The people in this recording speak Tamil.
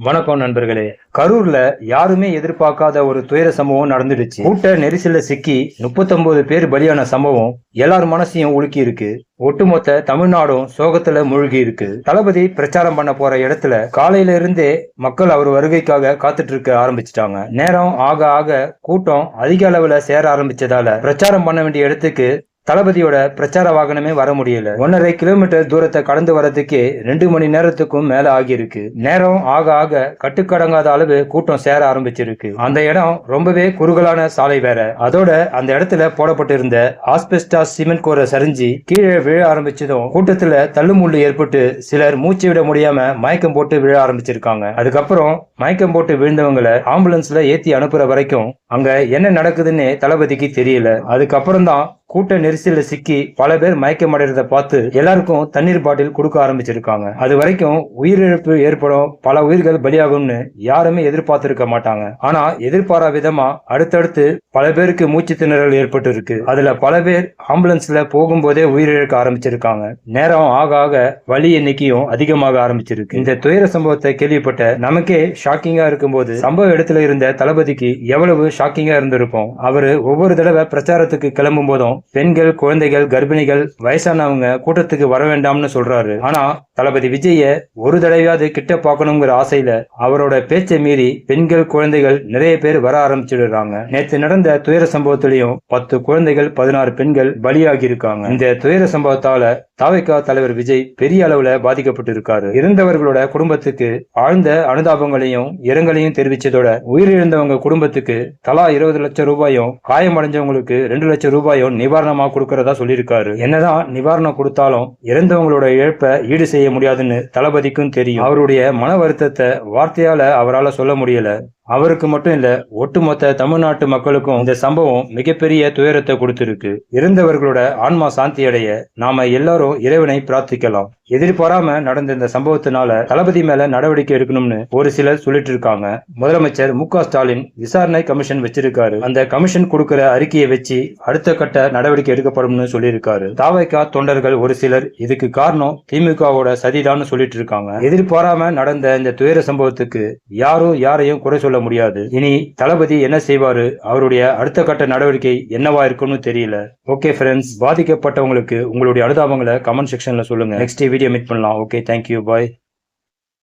வணக்கம் நண்பர்களே. கரூர்ல யாருமே எதிர்பார்க்காத ஒரு துயர சம்பவம் நடந்துடுச்சு. கூட்ட நெரிசல்ல சிக்கி 39 பேர் பலியான சம்பவம் எல்லார் மனசையும் உலுக்கி இருக்கு. ஒட்டுமொத்த தமிழ்நாடும் சோகத்துல மூழ்கி இருக்கு. தளபதி பிரச்சாரம் பண்ண போற இடத்துல காலையில இருந்தே மக்கள் அவர் வருகைக்காக காத்துட்டு இருக்க ஆரம்பிச்சிட்டாங்க. நேரம் ஆக ஆக கூட்டம் அதிக அளவுல சேர ஆரம்பிச்சதால பிரச்சாரம் பண்ண வேண்டிய இடத்துக்கு தளபதியோட பிரச்சார வாகனமே வர முடியல. ஒன்னரை கிலோமீட்டர் தூரத்தை கடந்து வரதுக்கே ரெண்டு மணி நேரத்துக்கும் மேல ஆகியிருக்கு. நேரம் ஆக ஆக கட்டுக்கடங்காத அளவு கூட்டம் சேர ஆரம்பிச்சிருக்கு. அந்த இடம் ரொம்பவே குறுகலான சாலை வேற. அதோட அந்த இடத்துல போடப்பட்டிருந்த ஆஸ்பெஸ்டாஸ் சிமெண்ட் கோரை சரிஞ்சு கீழே விழ ஆரம்பிச்சதும் கூட்டத்துல தள்ளுமுள்ளு ஏற்பட்டு சிலர் மூச்சு விட முடியாம மயக்கம் போட்டு விழ ஆரம்பிச்சிருக்காங்க. அதுக்கப்புறம் மயக்கம் போட்டு விழுந்தவங்களை ஆம்புலன்ஸ்ல ஏத்தி அனுப்புற வரைக்கும் அங்க என்ன நடக்குதுன்னு தளபதிக்கு தெரியல. அதுக்கப்புறம் தான் கூட்ட நெரிசல்ல சிக்கி பல பேர் மயக்கம் பார்த்து எல்லாருக்கும் தண்ணீர் பாட்டில் கொடுக்க ஆரம்பிச்சிருக்காங்க. அது வரைக்கும் உயிரிழப்பு ஏற்படும் பல உயிர்கள் பலியாகும்னு யாருமே எதிர்பார்த்திருக்க மாட்டாங்க. ஆனா எதிர்பாரா விதமா அடுத்தடுத்து பல பேருக்கு மூச்சு திணறல் ஏற்பட்டு இருக்கு அதுல பல பேர் ஆம்புலன்ஸ்ல போகும்போதே உயிரிழக்க ஆரம்பிச்சிருக்காங்க. நேரம் ஆக ஆக வலி எண்ணிக்கையும் அதிகமாக ஆரம்பிச்சிருக்கு. இந்த துயர சம்பவத்தை கேள்விப்பட்ட நமக்கே ஷாக்கிங்கா இருக்கும்போது சம்பவ இடத்துல இருந்த தளபதிக்கு எவ்வளவு ஷாக்கிங்கா இருந்திருப்போம். அவரு ஒவ்வொரு தடவை பிரச்சாரத்துக்கு கிளம்பும் போதும் பெண்கள் குழந்தைகள் கர்ப்பிணிகள் வயசானவங்க கூட்டத்துக்கு வர வேண்டாம்னு சொல்றாரு. ஆனா தளபதி விஜய ஒரு தடவையாவது கிட்ட பார்க்கணுங்கிற ஆசையில அவரோட பேச்சை மீறி பெண்கள் குழந்தைகள் நிறைய பேர் வர ஆரம்பிச்சிடுறாங்க. நேற்று நடந்த துயர சம்பவத்திலையும் பத்து குழந்தைகள் பதினாறு பெண்கள் பலியாகி இருக்காங்க இந்த துயர சம்பவத்தால தாவைக்கா தலைவர் விஜய் பெரிய அளவுல பாதிக்கப்பட்டு இருக்காரு இறந்தவர்களோட குடும்பத்துக்கு ஆழ்ந்த அனுதாபங்களையும் இரங்கலையும் தெரிவிச்சதோட உயிரிழந்தவங்க குடும்பத்துக்கு தலா இருபது லட்சம் ரூபாயும் காயமடைஞ்சவங்களுக்கு ரெண்டு லட்சம் ரூபாயும் நிவாரணமா கொடுக்கறதா சொல்லியிருக்காரு. என்னதான் நிவாரணம் கொடுத்தாலும் இறந்தவங்களோட இழப்பை ஈடு செய்ய முடியாதுன்னு தளபதிக்கும் தெரியும். அவருடைய மன வருத்தத்தை வார்த்தையால அவரால் சொல்ல முடியல. அவருக்கு மட்டும் இல்ல ஒட்டுமொத்த தமிழ்நாட்டு மக்களுக்கும் இந்த சம்பவம் மிகப்பெரிய துயரத்தை கொடுத்திருக்கு. இறந்தவர்களோட ஆன்மா சாந்தி அடைய நாம எல்லாரும் இறைவனை பிரார்த்திக்கலாம். எதிர்பாராம நடந்த இந்த சம்பவத்தினால தளபதி மேல நடவடிக்கை எடுக்கணும்னு ஒரு சிலர் சொல்லிட்டு இருக்காங்க முதலமைச்சர் மு ஸ்டாலின் விசாரணை கமிஷன் வச்சிருக்காரு. அந்த கமிஷன் கொடுக்கிற அறிக்கையை வச்சு அடுத்த கட்ட நடவடிக்கை எடுக்கப்படும்னு சொல்லியிருக்காரு. தாவைக்கா தொண்டர்கள் ஒரு சிலர் இதுக்கு காரணம் திமுகவோட சதிதான்னு சொல்லிட்டு இருக்காங்க எதிர்பாராம நடந்த இந்த துயர சம்பவத்துக்கு யாரும் யாரையும் குறை சொல்ல முடியாது. இனி தளபதி என்ன செய்வாரு? அவருடைய அடுத்த கட்ட நடவடிக்கை என்னவா இருக்கும்னு தெரியல. ஓகே ஃப்ரெண்ட்ஸ் பாதிக்கப்பட்டவங்களுக்கு உங்களுடைய அனுதாபங்களை கமெண்ட் செக்ஷன்ல சொல்லுங்க. Next வீடியோ மீட் பண்ணலாம் ஓகே தேங்க்யூ பாய்